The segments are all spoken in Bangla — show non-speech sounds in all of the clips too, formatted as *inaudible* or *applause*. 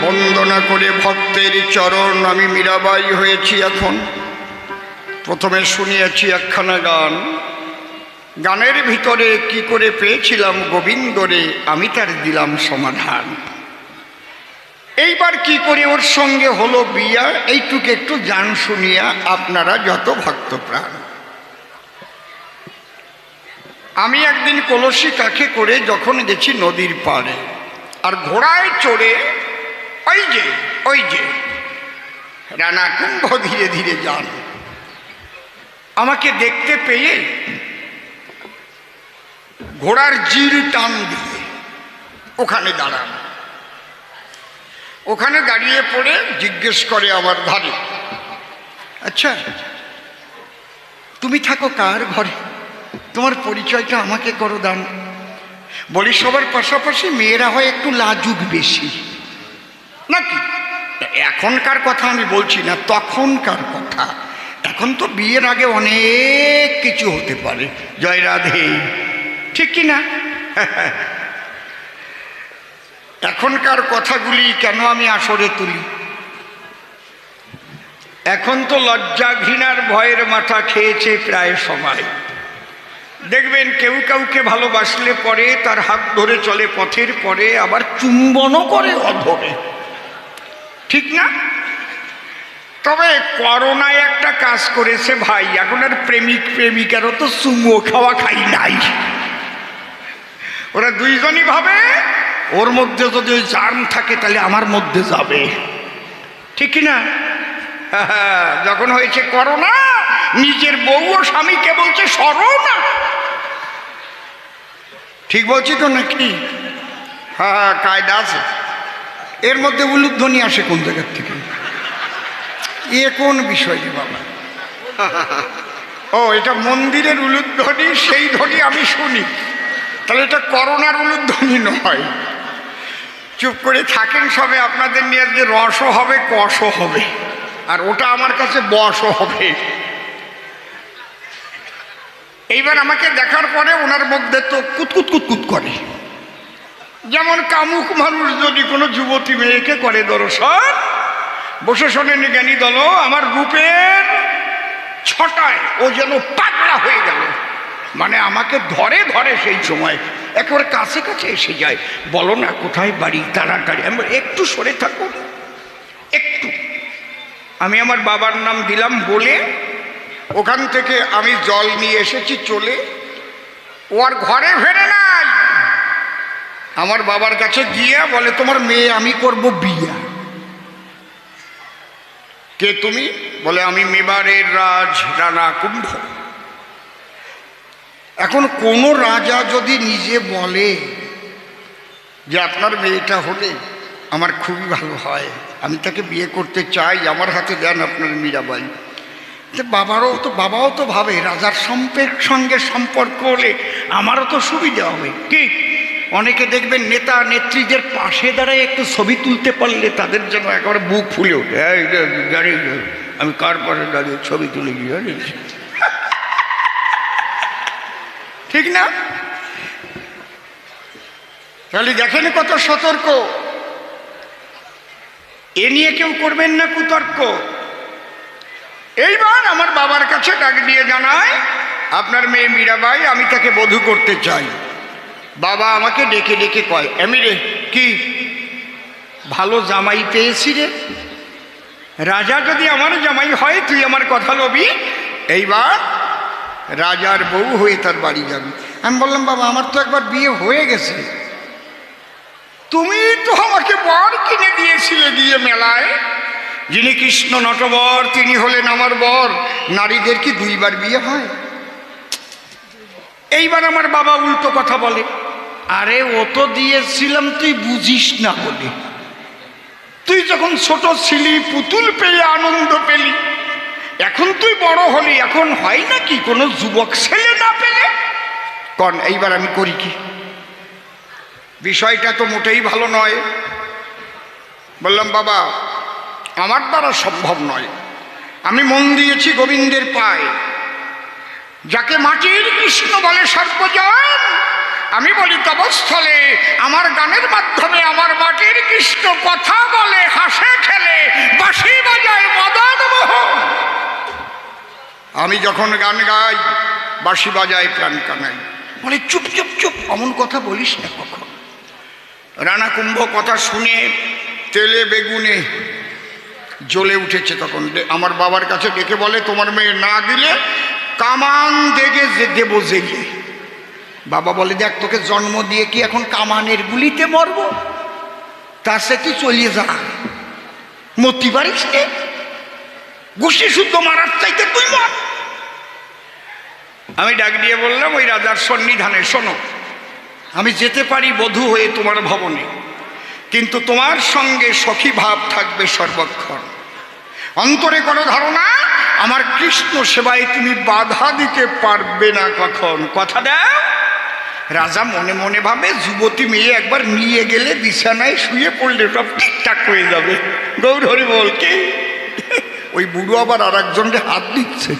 বন্দনা করে ভক্তের চরণ আমি মীরাবাই হয়েছি এখন। প্রথমে শুনিয়েছি একখানা গান। গানের ভিতরে কি করে পেয়েছিলাম গোবিন্দরে, আমি তার দিলাম সমাধান। এইবার কি করে ওর সঙ্গে হলো বিয়া, এইটুকু একটু জান শুনিয়া আপনারা যত ভক্তপ্রাণ। আমি একদিন কলসি কাকে করে যখন গেছি নদীর পাড়ে, আর ঘোড়ায় চড়ে, ওই যে ওই যে, রানা কুম্ভ ধীরে ধীরে যান। আমাকে দেখতে পেয়ে ঘোড়ার জির টান দিয়ে ওখানে দাঁড়ান। ওখানে দাঁড়িয়ে পড়ে জিজ্ঞেস করে আমার ধারে আচ্ছা তুমি থাকো কার ঘরে? তোমার পরিচয়টা আমাকে করো দান। বলি, সবার পাশাপাশি মেয়েরা হয় একটু লাজুক বেশি। নাকি? এখনকার কথা আমি বলছি না, তখনকার কথা। এখন তো বিয়ের আগে অনেক কিছু হতে পারে। জয় রাধে। ঠিক কি না? এখনকার কথাগুলি কেন আমি আসরে তুলি? এখন তো লজ্জা ঘৃণার ভয়ের মাথা খেয়েছে প্রায় সময় দেখবেন কেউ কাউকে ভালোবাসলে পরে, তার হাত ধরে চলে পথের পরে, আবার চুম্বনও করে অধরে। ঠিক না? তবে করোনায় একটা কাজ করেছে ভাই, এখন আর প্রেমিক প্রেমিকারও তো চুমো খাওয়া খাই নাই। ওরা দুইজনই ভাবে, ওর মধ্যে যদি ওই জার্ম থাকে, তাহলে আমার মধ্যে যাবে। ঠিক না? *laughs* যখন হয়েছে করোনা, নিজের বউ ও স্বামীকে বলছে, সরো না। ঠিক বলছি তো নাকি? হ্যাঁ হ্যাঁ কায়দা আছে। এর মধ্যে উলুধ্বনি আসে কোন জায়গার থেকে? এ কোন বিষয় বাবা? ও, এটা মন্দিরের উলুধ্বনি, সেই ধ্বনি আমি শুনি। তাহলে এটা করোনার উলুধ্বনি নয়। চুপ করে থাকেন সবে, আপনাদের নিয়ে আজকে রসও হবে, কষও হবে। আর ওটা আমার কাছে বসও হবে। এইবার আমাকে দেখার পরে ওনার মধ্যে তো কুতকুত কুতকুত করে। যেমন কামুক মানুষ যদি কোনো যুবতী মেয়েকে করে দর্শন, বসে শোনেন জ্ঞানী দল, আমার রূপের ছটায় ও যেন পাগলা হয়ে গেল। মানে আমাকে ধরে ধরে সেই সময় একেবারে কাছে কাছে এসে যায়। বলো না কোথায় বাড়ি, তাড়াতাড়ি আমি একটু সরে থাকো একটু। আমি আমার বাবার নাম দিলাম বলে ওখান থেকে আমি জল নিয়ে এসেছি, চলে। ও আর ঘরে ফেরে নাই। আমার বাবার কাছে গিয়ে বলে, তোমার মেয়ে, আমি করব বিয়া। কে তুমি? বলে, আমি মেবারের রাজ, রানা কুম্ভ। এখন কোনো রাজা যদি নিজে বলে যে, আপনার মেয়েটা হলে আমার খুবই ভালো হয়, আমি তাকে বিয়ে করতে চাই, আমার হাতে দেন আপনার মীরাবাই। বাবারও তো, বাবাও তো ভাবে, রাজার সম্পের সঙ্গে সম্পর্ক হলে আমারও তো সুবিধা হবে। কি? অনেকে দেখবেন নেতা, নেত্রীদের পাশে দাঁড়ায় একটু ছবি তুলতে পারলে তাদের জন্য একেবারে বুক ফুলে ওঠে। দাঁড়িয়ে আমি কার পাশে দাঁড়িয়ে ছবি তুলে গিয়ে ঠিক না? তাহলে দেখেন কত সতর্ক। এ নিয়ে কেউ করবেন না কুতর্ক। এইবার আমার বাবার কাছে ডাক দিয়ে জানায় আপনার মেয়ে মীরাবাই, আমি তাকে বধূ করতে চাই। বাবা আমাকে ডেকে ডেকে কয় আমি রে, কি, ভালো জামাই পেয়েছি রে? রাজা যদি আমার জামাই হয়, তুই আমার কথা লবি? এইবার রাজার বউ হয়ে তার বাড়ি যাবি। আমি বললাম, বাবা, আমার তো একবার বিয়ে হয়ে গেছে। তুমি তো আমাকে বর কিনে দিয়েছিলে গিয়ে মেলায়। যিনি কৃষ্ণ নটবর, তিনি হলেন আমার বর। নারীদের কি দুইবার বিয়ে হয়? এইবার আমার বাবা উল্টো কথা বলে, আরে, ও তো দিয়েছিলাম, তুই বুঝিস না বলে। তুই যখন ছোট ছিলি, পুতুল পেয়ে আনন্দ পেলি। এখন তুই বড় হলি, এখন হয় না কি? কোনো যুবক ছেলে না পেলে? কন, এইবার আমি করি কি? বিষয়টা তো মোটেই ভালো নয়। বললাম, বাবা আমার দ্বারা সম্ভব নয়। আমি মন দিয়েছি গোবিন্দের পায়ে। যাকে মাটির কৃষ্ণ বলে সর্বজন, আমি বলি তবস্থলে আমার গানের মাধ্যমে আমার মাটির কৃষ্ণ কথা বলে, হাসে, খেলে, বাঁশি বাজায় মদন মোহন আমি যখন গান গাই, বাঁশি বাজায় প্রাণ কানাই। বলে, চুপ চুপ চুপ, অমন কথা বলিস না কখন? রানা কুম্ভ কথা শুনে তেলে বেগুনে জ্বলে উঠেছে তখন। আমার বাবার কাছে ডেকে বলে, তোমার মেয়ে না দিলে কামান দেগে দেবো জেগে। বাবা বলে, দেখ, তোকে জন্ম দিয়ে কি এখন কামানের গুলিতে মরব? তার সে চলিয়ে যা মরতে পারিস নে। গোষ্ঠী শুদ্ধ মারার চাইতে তুই মর। আমি ডাক দিয়ে বললাম, ওই রাজার সন্নিধানে শোনো। আমি যেতে পারি বধূ হয়ে তোমার ভবনে। কিন্তু তোমার সঙ্গে সখী ভাব থাকবে সর্বক্ষণ। অন্তরে কোনো ধারণা? আমার কৃষ্ণ সেবায় তুমি বাধা দিতে পারবে না কখন। কথা দাও। রাজা মনে মনে ভাবে, যুবতী মেয়ে একবার নিয়ে গেলে বিছানায় শুয়ে পড়লে সব ঠিকঠাক হয়ে যাবে। গৌর হরি বল ওই বুড়ো আবার আর একজনকে হাত দিচ্ছে।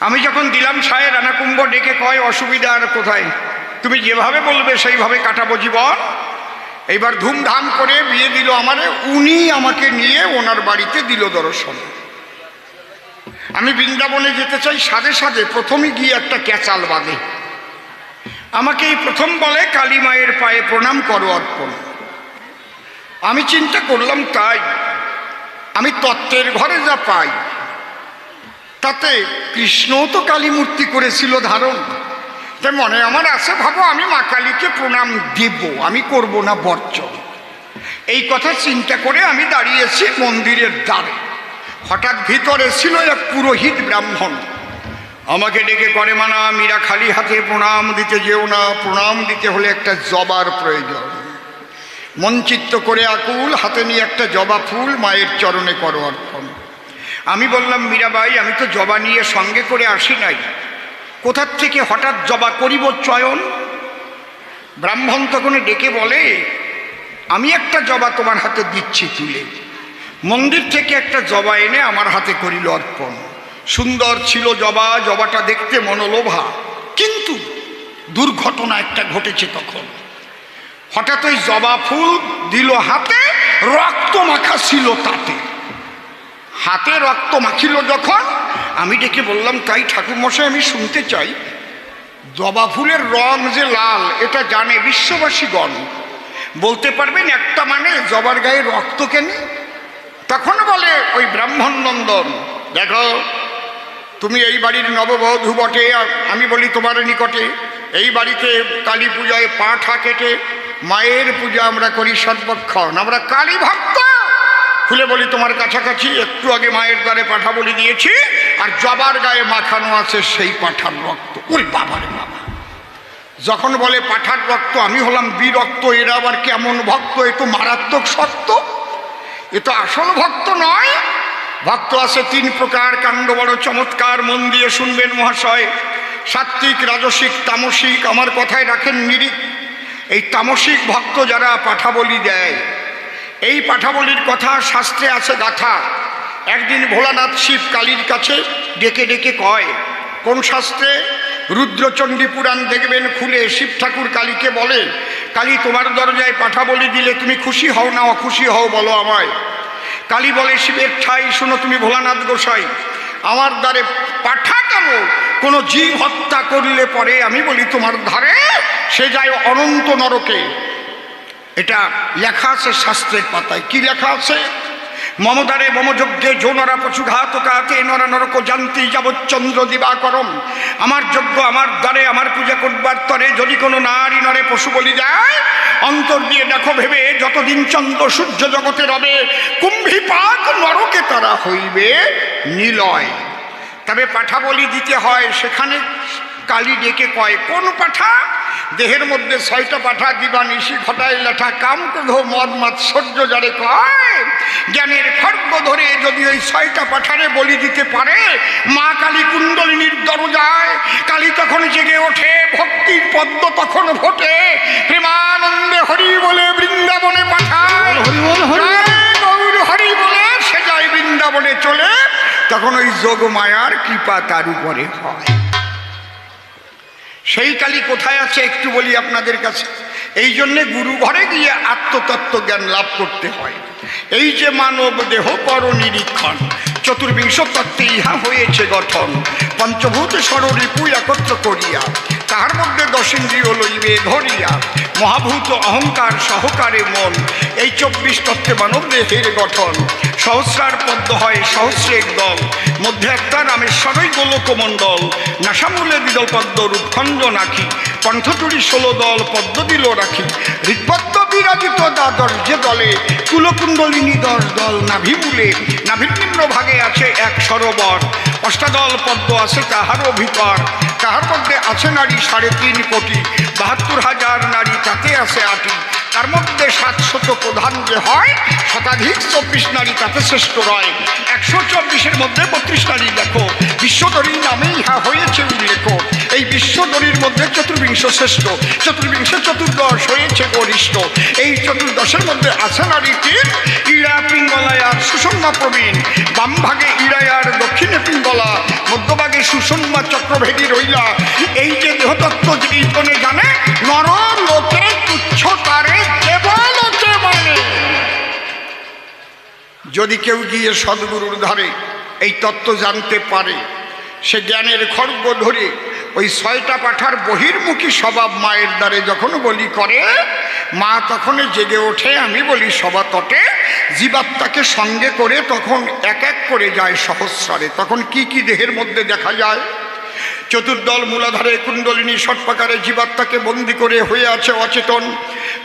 আমি যখন দিলাম সায় রানাকুম্ভ ডেকে কয়, অসুবিধা আর কোথায়? তুমি যেভাবে বলবে সেইভাবে কাটাবো জীবন। এইবার ধুমধাম করে বিয়ে দিল আমারে, উনি আমাকে নিয়ে ওনার বাড়িতে দিল দর্শন। আমি বৃন্দাবনে যেতে চাই সাথে সাথে প্রথমে গিয়ে একটা ক্যাচাল বাঁধে। আমাকে এই প্রথম বলে, কালী মায়ের পায়ে প্রণাম করো অর্পণ। আমি চিন্তা করলাম, তাই আমি তত্ত্বের ঘরে যা পাই, তাতে কৃষ্ণও তো কালী মূর্তি করেছিল ধারণ। তাই মনে আমার আছে, ভাবো আমি মা কালীকে প্রণাম দেব, আমি করব না বর্জন। এই কথা চিন্তা করে আমি দাঁড়িয়েছি মন্দিরের দ্বারে। হঠাৎ ভিতরে ছিল এক পুরোহিত ব্রাহ্মণ। আমাকে ডেকে করে মানা মীরা খালি হাতে প্রণাম দিতে যেও না, প্রণাম দিতে হলে একটা জবার প্রয়োজন। মঞ্চিত্ত করে আকুল হাতে নিয়ে একটা জবা ফুল মায়ের চরণে করো অর্পণ। আমি বললাম মীরাবাই আমি তো জবা নিয়ে সঙ্গে করে আসি নাই। কোথার থেকে হঠাৎ জবা করিব চয়ন? ব্রাহ্মণ তখন ডেকে বলে, আমি একটা জবা তোমার হাতে দিচ্ছি তুলে। মন্দির থেকে একটা জবা এনে আমার হাতে করিল অর্পণ। সুন্দর ছিল জবা, জবাটা দেখতে মনোলোভা। কিন্তু দুর্ঘটনা একটা ঘটেছে তখন। হঠাৎ ওই জবা ফুল দিল হাতে, রক্ত মাখা ছিল তাতে। হাতে রক্ত মাখিল যখন আমি ডেকে বললাম, তাই ঠাকুরমশাই, আমি শুনতে চাই। জবা ফুলের রং যে লাল, এটা জানে বিশ্ববাসীগণ। বলতে পারবেন, একটা মানে জবার গায়ে রক্ত কেন? তখন বলে ওই ব্রাহ্মণ নন্দন দেখো, তুমি এই বাড়ির নববধূ বটে আমি বলি তোমার নিকটে। এই বাড়িতে কালী পূজায় পাঠা কেটে, মায়ের পূজা আমরা করি সর্বক্ষণ। আমরা কালী ভক্ত খুলে বলি তোমার কাছাকাছি, একটু আগে মায়ের দ্বারে পাঠা বলি দিয়েছি, আর জবার গায়ে মাখানো আছে সেই পাঠার রক্ত। ওই বাবারে বাবা। যখন বলে পাঠার রক্ত, আমি হলাম বিরক্ত, এরা আবার কেমন ভক্ত, এ তো মারাত্মক সত্য। এ তো আসল ভক্ত নয়। ভক্ত আছে তিন প্রকার, কাণ্ড বড় চমৎকার, মন দিয়ে শুনবেন মহাশয়। সাত্ত্বিক, রাজসিক, তামসিক, আমার কথায় রাখেন নিরিখ। এই তামসিক ভক্ত যারা পাঠাবলি দেয় এই পাঠাবলির কথা শাস্ত্রে আছে গাথা। একদিন ভোলানাথ শিব কালীর কাছে ডেকে ডেকে কয়, কোন শাস্ত্রে রুদ্রচণ্ডী পুরাণ দেখবেন খুলে শিব ঠাকুর কালীকে বলে, কালী তোমার দরজায় পাঠা বলি দিলে তুমি খুশি হও না অখুশি হও বলো আমায়। কালী বলে, শিবের ঠাই শোনো তুমি ভোলানাথ গোসাই, আমার দ্বারে পাঠা কেন? কোনো জীব হত্যা করলে পরে আমি বলি, তোমার ধারে সে যায় অনন্ত নরকে। এটা লেখা আছে শাস্ত্রের পাতায়। কি লেখা আছে? মমদারে মমযজ্ঞে যৌনরা পশু ঘাতকাতে নরা নরক জানতি যাবচ্চন্দ্র দিবাকরম। আমার যজ্ঞ আমার দ্বারে আমার পূজা করবার তরে যদি কোনো নারী নরে পশু বলি দেয়, অন্তর দিয়ে দেখো ভেবে যতদিন চন্দ্র সূর্য জগতে রবে কুম্ভীপাক নরকে তারা হইবে নিলয়। তবে পাঠা বলি দিতে হয়, সেখানে কালী ডেকে কয়, কোন পাঠা? দেহের মধ্যে ছয়টা পাঠা দিবা নিশি ঘটায় লেঠা কাম ক্রোধ মদ মাৎসর্য যারে কয়। জ্ঞানের খর্গ ধরে যদি ওই ছয়টা পাঠারে বলি দিতে পারে মা কালী কুণ্ডলিনীর দরজায় কালী তখন জেগে ওঠে ভক্তির পদ্ম তখন ফোটে। প্রেমানন্দে হরি বলে বৃন্দাবনে পাঠায়। হরি বলে সে যায় বৃন্দাবনে চলে। তখন ওই যোগ মায়ার কৃপা তার উপরে হয়। সেই কালী কোথায় আছে একটু বলি আপনাদের কাছে? এই জন্যে গুরু ঘরে গিয়ে আত্মতত্ত্ব জ্ঞান লাভ করতে হয়। এই যে মানব দেহ পর নিরীক্ষণ, চতুর্বিংশ তত্ত্বে ইহা হয়েছে গঠন। পঞ্চভূত ষড়রিপু একত্র করিয়া তাহার মধ্যে দশেন্দ্রিয় লইবে, ধরিয়া। মহাভূত অহংকার সহকারে মন। এই চব্বিশ তত্ত্বে মানব দেহের গঠন। সহস্রার পদ্ম হয় সহস্রেক দল মধ্যে একটা রামেশ্বরই গোলকমণ্ডল নাসামূলে দিদল পদ্ম রূপখণ্ড নাকি কণ্ঠচুরি ষোলো দল পদ্ম দিল রাখি। হৃৎপদ্ম বিরাজিত দ্বাদশ যে দলে, কুলকুণ্ডলিনী দশ দল নাভিমূলে নাভির নিম্ন ভাগে আছে এক সরোবর। অষ্টাদল পদ্ম আছে তাহারও ভিতর তাহার মধ্যে আছে নারী সাড়ে তিন কোটি, বাহাত্তর হাজার নারী তাতে আছে আটি তার মধ্যে সাতশত প্রধান যে হয়, শতাধিক চব্বিশ নারী তাতে শ্রেষ্ঠ রয় একশো চব্বিশের মধ্যে বত্রিশ নারী দেখো বিশ্বদরী নামেই ইহা হয়েছে উল্লেখ। এই বিশ্বদরীর মধ্যে চতুর্বিংশ শ্রেষ্ঠ, চতুর্বিংশ চতুর্দশ হয়েছে গরিষ্ঠ। এই চতুর্দশের মধ্যে আছে নারী তিন ইড়া পিঙ্গলায়ার সুষম্মা প্রবীণ। বাম ভাগে ইড়ায়ার দক্ষিণে পিঙ্গলা, মধ্যভাগে সুষম্মা চক্রভেদী রইলা এই যে দেহতত্ত্ব জীবনে জানে নর লোকে তুচ্ছ তারে যদি কেউ গিয়ে সদ্গুরুর ধারে এই তত্ত্ব জানতে পারে, সে জ্ঞানের খড়গ ধরে ওই ছয়টা পাঠার বহির্মুখী স্বভাব মায়ের দ্বারে যখন বলি করে, মা তখন জেগে ওঠে, আমি বলি সবা তটে। জীবাত্মাকে সঙ্গে করে তখন এক এক করে যায় সহস্রারে। তখন কি কি দেহের মধ্যে দেখা যায়? চতুর্দল মূলাধারে কুণ্ডলিনী সর্পাকারে জীবাত্মাকে বন্দি করে হয়ে আছে অচেতন।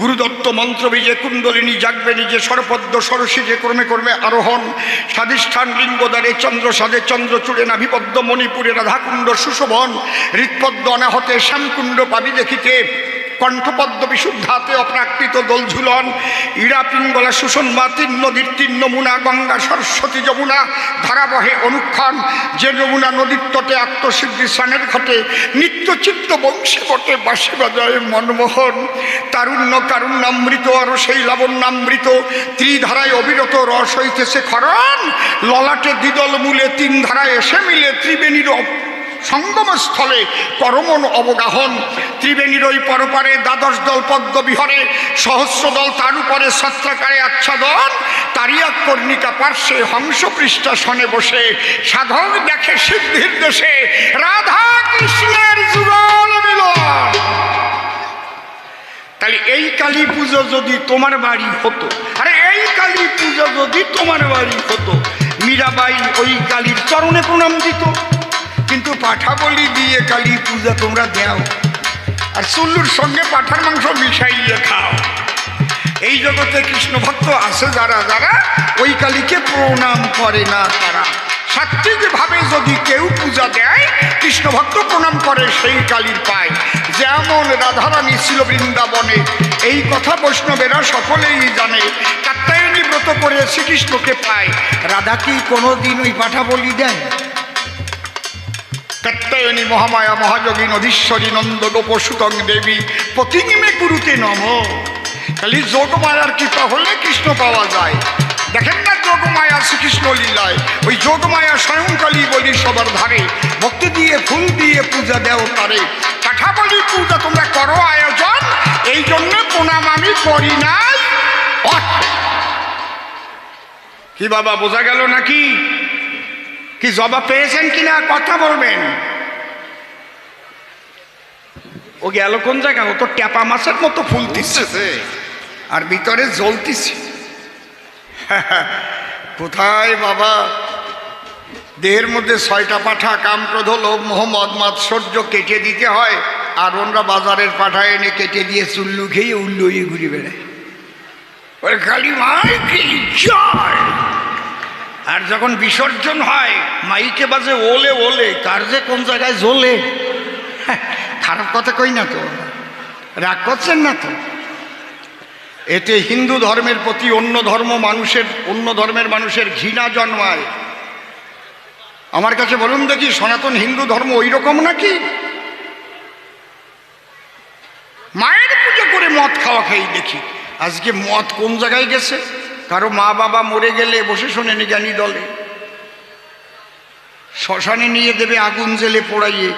গুরুদত্ত মন্ত্র বীজে কুণ্ডলিনী জাগবে নিজে সরপদ্ম সরসী যে ক্রমে ক্রমে আরোহণ। স্বাধিষ্ঠান লিঙ্গদারে চন্দ্র সাধে চন্দ্র চূড়ে নাভিপদ্ম মণিপুরে রাধাকুণ্ড সুশোভন। হৃৎপদ্ম অনাহতে শ্যামকুণ্ড পাবি দেখিতে। কণ্ঠপদ্ম বিশুদ্ধাতে অপ্রাকৃত দোল ঝুলন ইড়া পিঙ্গলা সুষন্মা তিন নদীর তিন নমুনা, গঙ্গা সরস্বতী যমুনা, ধারাবহে অনুক্ষণ, যে যমুনা নদীর তটে আত্মসিদ্ধি স্নানের ঘটে নিত্যচিত্ত বংশে বটে বাসি বাজায় মনমোহন, তারুণ্য কারুণ্যামৃত আরও সেই লাবণ্যামৃত, ত্রিধারায় অবিরত রস হইতেছে খরণ, ললাটে দ্বিদল মূলে, তিন ধারায় এসে মিলে, ত্রিবেণীর সঙ্গমস্থলে করমন অবগাহন। ত্রিবেণীর ওই পরপারে দ্বাদশ দল পদ্ম বিহরে, সহস্র দল তার উপরে সত্রাকারে আচ্ছাদন। তারিয়া কর্ণিকা পার্শ্বে হংস পৃষ্ঠাসনে বসে সাধক দেখে সিদ্ধির দেশে, রাধা কৃষ্ণের যুগল মিলন। তাহলে এই কালী পুজো যদি তোমার বাড়ি হতো, আরে এই কালী পুজো যদি তোমার বাড়ি হতো, মীরাবাই ওই কালীর চরণে প্রণাম দিত। কিন্তু পাঠা বলি দিয়ে কালী পূজা তোমরা দেও। আর চুল্লুর সঙ্গে পাঠার মাংস মিশাইয়ে খাও। এই জগতে কৃষ্ণ ভক্ত আছে যারা যারা ওই কালীকে প্রণাম করে না তারা। সাত্বিকভাবে যদি কেউ পূজা দেয়, কৃষ্ণ ভক্ত প্রণাম করে সেই কালীর পায়। যেমন রাধারানী ছিল বৃন্দাবনে। এই কথা বৈষ্ণবেরা সকলেই জানে। কাত্তায়নী ব্রত করে শ্রীকৃষ্ণকে পায়। রাধা কি কোনোদিন ওই পাঠা বলি দেয় কাত্তায়নী মহামায়া মহাযোগী নদীশ্বরী নন্দ গোপসুতং দেবী প্রতিনিমে গুরুতে নম। খালি যোগমায়ার কৃপা হলে কৃষ্ণ পাওয়া যায়। দেখেন না যোগমায়া শ্রীকৃষ্ণ লীলায়। ওই যোগমায়া স্বয়ংকালী বলি সবার ধারে। ভক্তি দিয়ে ফুল দিয়ে পূজা দেও তারে। কাঠা বলি পূজা তোমরা করো আয়োজন। এই জন্য প্রণাম আমি করি নাই। কি বাবা, বোঝা গেল নাকি? কি জবাব পেয়েছেন কিনা কথা বলবেন? ও গেল কোন জায়গা ও তো ট্যাপা মাছের মতো ফুলতিছে। আর ভিতরে জ্বলতিছে। *laughs* কোথায় বাবা? দেহের মধ্যে ছয়টা পাঠা কাম ক্রোধ লোভ মোহাম্মদ মাৎসর্য কেটে দিতে হয়। আর ওনরা বাজারের পাঠা এনে কেটে দিয়ে চুল্লু খেয়ে উল্লুয়ে ঘুরে বেড়ায়। ওই খালি মাই কি জয়! আর যখন বিসর্জন হয়, মাইকে বাজে ওলে ওলে, কার যে কোন জায়গায় জ্বলে? *laughs* খারাপ কথা কই না তো? রাগ করছেন না তো? এতে হিন্দু ধর্মের প্রতি অন্য ধর্ম মানুষের, অন্য ধর্মের মানুষের ঘৃণা জন্মায়। আমার কাছে বলুন দেখি, সনাতন হিন্দু ধর্ম ওই রকম নাকি? মায়ের পুজো করে মদ খাওয়া খাই দেখি। আজকে মদ কোন জায়গায় গেছে? কারও মা বাবা মরে গেলে বসে শোনেনি জ্ঞানী দলে। শ্মশানে নিয়ে দেবে আগুন জেলে পোড়াইয়ে।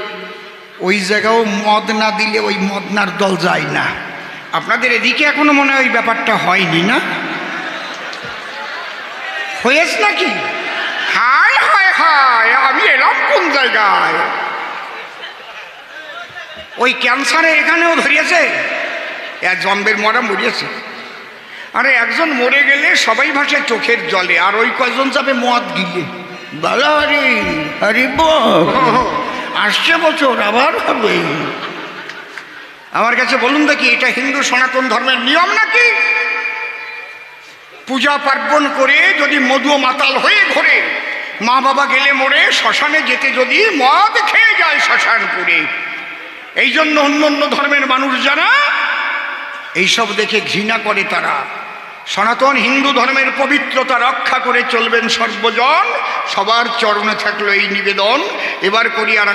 ওই জায়গাও মদ না দিলে ওই মদনার দল যায় না। আপনাদের এদিকে এখনও মনে হয় ওই ব্যাপারটা হয়নি না? হয়েছে নাকি? হায় হায় হায়, আমি এলাম কোন জায়গায়? ওই ক্যান্সারে এখানেও ধরিয়েছে? জম্বের মরা মরিয়েছে। আরে একজন মরে গেলে সবাই ভাসে চোখের জলে আর ওই কয়জন যাবে মদ গিলে? বলো হরি হরি। আসছে বছর আবার হবে। আমার কাছে বলুন দেখি এটা হিন্দু সনাতন ধর্মের নিয়ম নাকি? পূজা পার্বণ করে যদি মধু মাতাল হয়ে ঘোরে মা বাবা গেলে মরে শ্মশানে যেতে যদি মদ খেয়ে যায় শ্মশানপুরে এই জন্য অন্য অন্য ধর্মের মানুষ যারা এইসব দেখে ঘৃণা করে তারা। সনাতন হিন্দু ধর্মের পবিত্রতা রক্ষা করে চলবেন সর্বজন। সবার চরণে থাকল এই নিবেদন। এবার করি আর